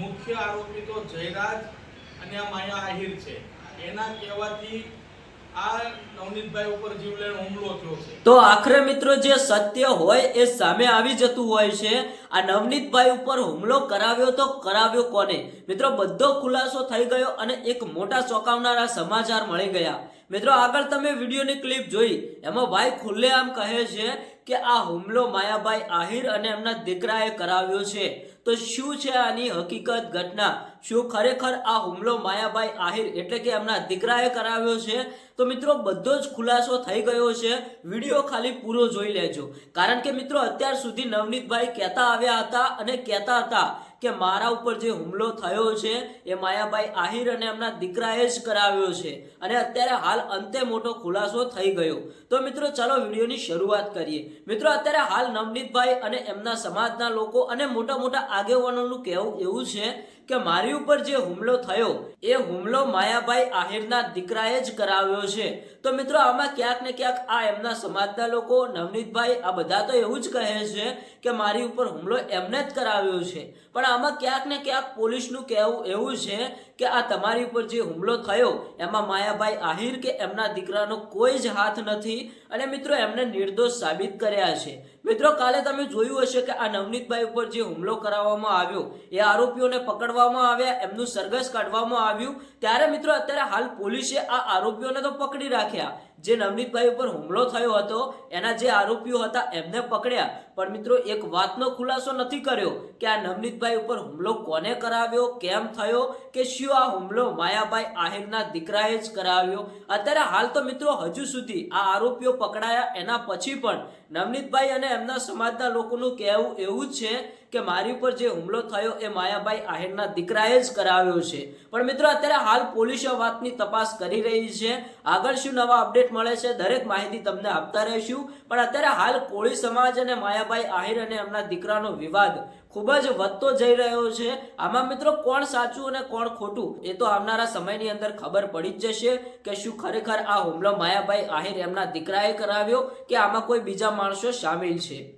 મુખ્ય આરોપી તો જયરાજ અને આ માયા આહિર છે. એના કહેવાથી કોને? મિત્રો, બધો ખુલાસો થઈ ગયો અને એક મોટા ચોંકાવનારા સમાચાર મળી ગયા. મિત્રો, આગળ તમે વિડીયોની ક્લિપ જોઈ. એમાં ભાઈ ખુલ્લેઆમ કહે છે કે આ હુમલો માયાભાઈ આહિર અને એમના દીકરાએ કરાવ્યો છે. તો શું છે આની હકીકત ઘટના? શું ખરેખર આ હુમલો માયાભાઈ આહિર એટલે કે એમના દીકરાએ કરાવ્યો છે? તો મિત્રો, બધો જ ખુલાસો થઈ ગયો છે. વીડિયો ખાલી પૂરો જોઈ લેજો. કારણ કે મિત્રો, અત્યાર સુધી નવનીતભાઈ કહેતા આવ્યા હતા અને કહેતા હતા કે મારા ઉપર જે હુમલો થયો છે, એ માયાભાઈ આહિર અને એમના દીકરાએ જ કરાવ્યો છે. અને અત્યારે હાલ અંતે મોટો ખુલાસો થઈ ગયો. તો મિત્રો, ચાલો વિડીયોની શરૂઆત કરીએ. મિત્રો, અત્યારે હાલ નવનીતભાઈ અને એમના સમાજના લોકો અને મોટા મોટા આગેવાનોનું કહેવું એવું છે કે મારી ઉપર જે હુમલો થયો, એ હુમલો માયાભાઈ આહિરના દીકરાએ જ કરાવ્યો છે. તો મિત્રો, આમાં ક્યાંક ને ક્યાંક આ એમના સમાજના લોકો, નવનીતભાઈ, આ બધા તો એવું જ કહે છે કે મારી ઉપર હુમલો એમને જ કરાવ્યો છે. પણ આમાં ક્યાંક ને ક્યાંક પોલીસનું કહેવું એવું છે કે આ તમારી ઉપર જે હુમલો થયો, એમાં માયાભાઈ આહિર કે એમના દીકરાનો કોઈ જ હાથ નથી અને મિત્રો એમને નિર્દોષ સાબિત કર્યા છે. મિત્રો, કાલે તમે જોયું હશે કે આ નવનીતભાઈ ઉપર જે હુમલો કરાવવામાં આવ્યો, એ આરોપીઓને પકડવામાં આવ્યા, એમનું સરઘસ કાઢવામાં આવ્યું. ત્યારે મિત્રો, અત્યારે હાલ પોલીસે આ આરોપીઓને તો પકડી રાખ્યા. જે નવનીતભાઈ ઉપર હુમલો થયો હતો, એના જે આરોપીઓ હતા એમને પકડ્યા. પણ મિત્રો, એક વાતનો ખુલાસો નથી કર્યો કે આ નવનીતભાઈ ઉપર હુમલો કોને કરાવ્યો? કેમ થયો? કે શું આ હુમલો માયાભાઈ આહિરના દીકરાએ જ કરાવ્યો? અત્યારે હાલ તો મિત્રો હજુ સુધી આ આરોપીઓ પકડાયા એના પછી પણ નવનીતભાઈ અને એમના સમાજના લોકોનું કહેવું એવું છે કે મારી ઉપર જે હુમલો થયો એ માયાભાઈ આહિરના દીકરાએ જ કરાવ્યો છે. પણ મિત્રો અત્યારે હાલ પોલીસ આ વાતની તપાસ કરી રહી છે. આગળ શું નવા અપડેટ મળે છે દરેક માહિતી તમને આપતા રહીશું. પણ અત્યારે હાલ કોળી સમાજ અને માયાભાઈ આહિર અને એમના દીકરાનો વિવાદ ખૂબ જ વધતો જઈ રહ્યો છે. આમાં મિત્રો કોણ સાચું અને કોણ ખોટું એ તો આવનારા સમયની અંદર ખબર પડી જ જશે કે શું ખરેખર આ હુમલો માયાભાઈ આહિર એમના દીકરાએ કરાવ્યો કે આમાં કોઈ બીજા માણસો સામેલ છે.